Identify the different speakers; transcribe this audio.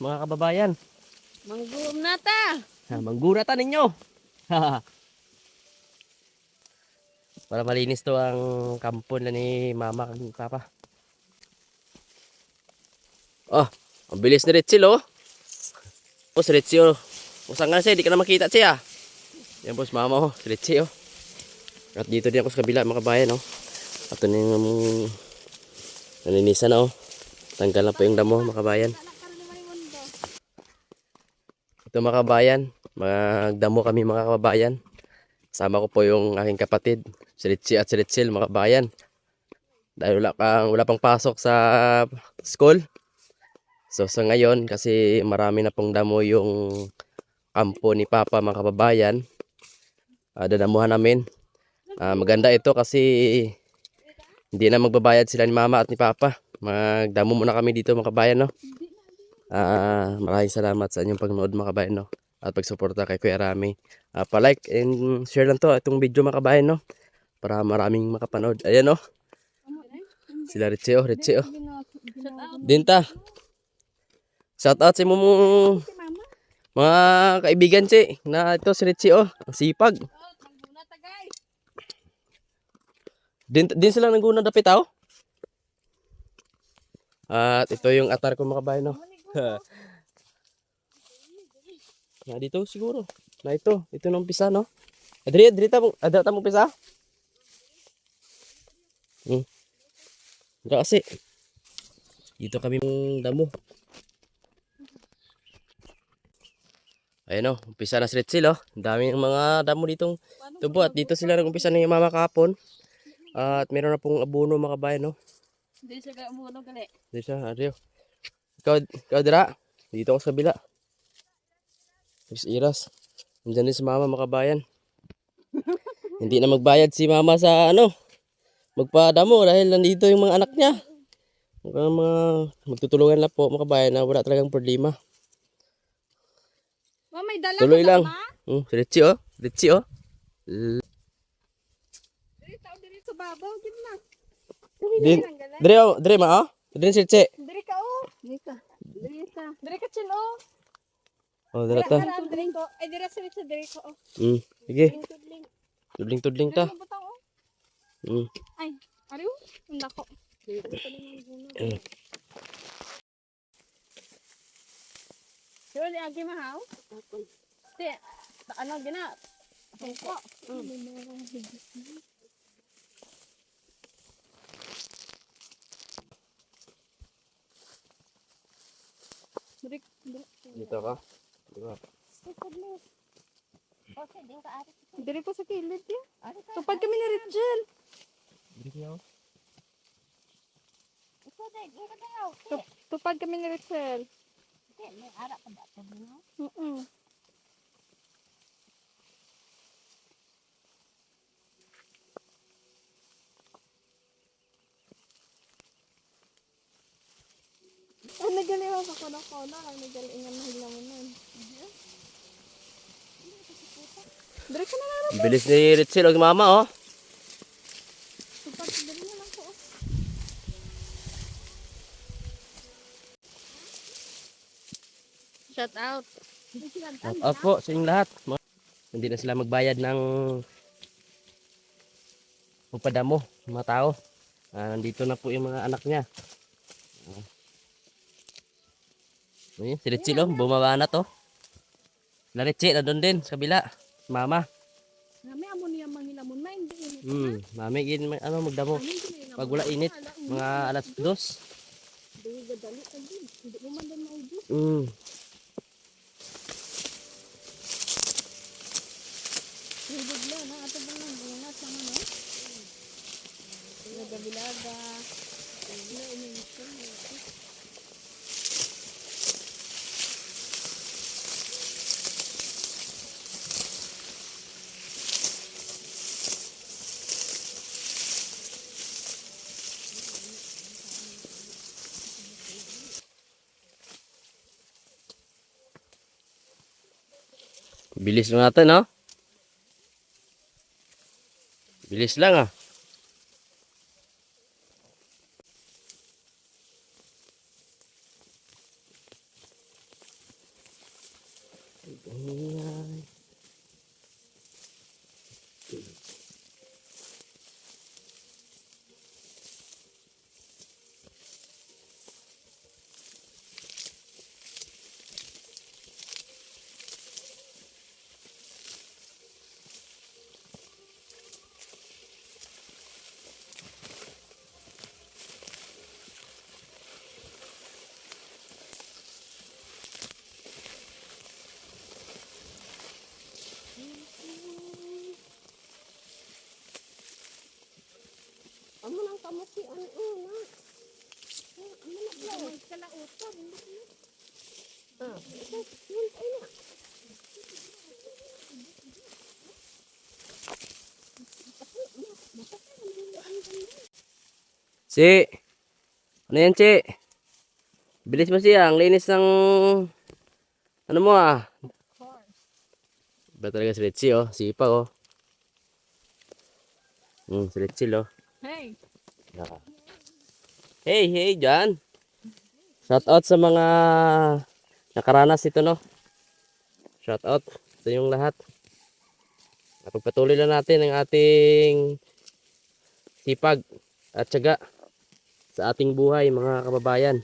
Speaker 1: mga kababayan.
Speaker 2: Manggulom na ta.
Speaker 1: Ha, manggurata ninyo. Para malinis to ang kampon na ni mama kang papa. Oh, ang bilis ni Ritchie oh. Oh, si Ritchie oh. Usang nga siya, di ka na makita siya. Yan po si mama oh, si Ritchie oh. At dito din ako sa kabila mga kabayan oh. At ito na yung naninisan na oh. Tanggal na po yung damo mga kabayan. Ito mga kabayan, magdamo kami mga kababayan. Kasama ko po yung aking kapatid, si Richie at si Richel mga kababayan. Dahil wala, pang, wala pang pasok sa school. So sa ngayon, kasi marami na pong damo yung kampo ni Papa mga kababayan. Uh, dadamuhan namin. Ah, maganda ito kasi hindi na magbabayad sila ni Mama at ni Papa. Magdamo muna kami dito mga kabayan, no? Ah, maraming salamat sa inyong pagnood mga kabayan, no? At pagsuporta kay Kuya Rami. Ah, pa-like and share lang to itong video mga kabayan, no? Para maraming makapanood. Ayan, no? Sila Richie, oh, Richie, oh. Dinta. Shout out sa mo mga kaibigan, Chi. Na ito si Richie, oh. Sipag. Din, din sila naguna dapit, oh. At ito yung atar ko mga kabayan, no? na dito siguro. Na ito. Ito nung pisa, no? Adri, adri ta. Adri ta mo pisa? Hmm. Wala kasi. Dito kami mong damo. Ayan o, umpisa na street sila. Ang daming mga damo ditong tubo at dito sila nag-umpisa ng mama kahapon. At meron na pong abono mga kabayan, no?
Speaker 2: Hindi siya umuno gali.
Speaker 1: Dito siya, Ario. Ikaw, ikaw dira. Dito ako sa kabila. Miss Iras. Nandiyan din si mama mga kabayan. Hindi na magbayad si mama sa ano. Magpadamo dahil nandito yung mga anak niya. Mga, mga magtutulungan lang po mga kabayan na wala talagang problema.
Speaker 2: Ma, may dala
Speaker 1: Tuloy lang. Hmm, si Richie oh. Richie oh.
Speaker 2: Diri sa babaw gid na.
Speaker 1: Din, dire oh, dire ma oh. Dire si Richie.
Speaker 2: Diri ka oh. Diri ka. Diri ka. Chin oh.
Speaker 1: Oh, dire ta.
Speaker 2: Diri ko. Ay diri sa sa diri ko oh.
Speaker 1: Hmm, sige.
Speaker 2: Tudling tudling.
Speaker 1: Tudling tudling ta.
Speaker 2: oh.
Speaker 1: Hmm.
Speaker 2: Ay, ariw. Ang dako.
Speaker 1: Eh.
Speaker 2: Sure, di agi mahaw? Di, ano gina? Pungko. Diri, diri.
Speaker 1: Dito ka. Diba?
Speaker 2: Diri ko sa kilid ya. Tupad kami ni Richel.
Speaker 1: Dito niya oh.
Speaker 2: Tup- Tupad kami ni Richel. Mm-mm. Ang nagaliwa sa kono-kono, ang nagalingan na hilamunan. Dari ka na naroon.
Speaker 1: Ang Bilis ni Richie og mama oh.
Speaker 2: Na lang ko. oh. Shout out.
Speaker 1: Shout out po sa inyong lahat. Hindi na sila magbayad ng upadamo, mga tao. Ah, nandito na po yung mga anak niya. Ah. Ayun, si Richie oh, bumaba na to. Na Richie, na doon din, sa kabila. Mama.
Speaker 2: Nami amo niya manghilamon na hindi ini.
Speaker 1: Hmm, mami, gin, ano, magdamo. Pag wala init, mga alas dos.
Speaker 2: Hindi mo man dan maudyo.
Speaker 1: Hmm.
Speaker 2: Hibig na na ato bang nang bunga sa ano? Bilaga bilaga. Ina
Speaker 1: Bilis na natin, ha? Bilis lang, ha? Ayan.
Speaker 3: Kamuti ang una. Amo na ba? May kalautan. Ah, ito, yun tayo.
Speaker 1: Si! Ano yan, Chi? Bilis mo siya. Ang linis ng... Ano mo ah? Ba talaga si Ritchie oh. Sipa oh. Hmm, si Ritchie oh. Hey! Hey, dyan. Shout out sa mga nakaranas ito, no? Shout out sa yung lahat. At pagpatuloy lang natin ang ating sipag at tiyaga sa ating buhay, mga kababayan.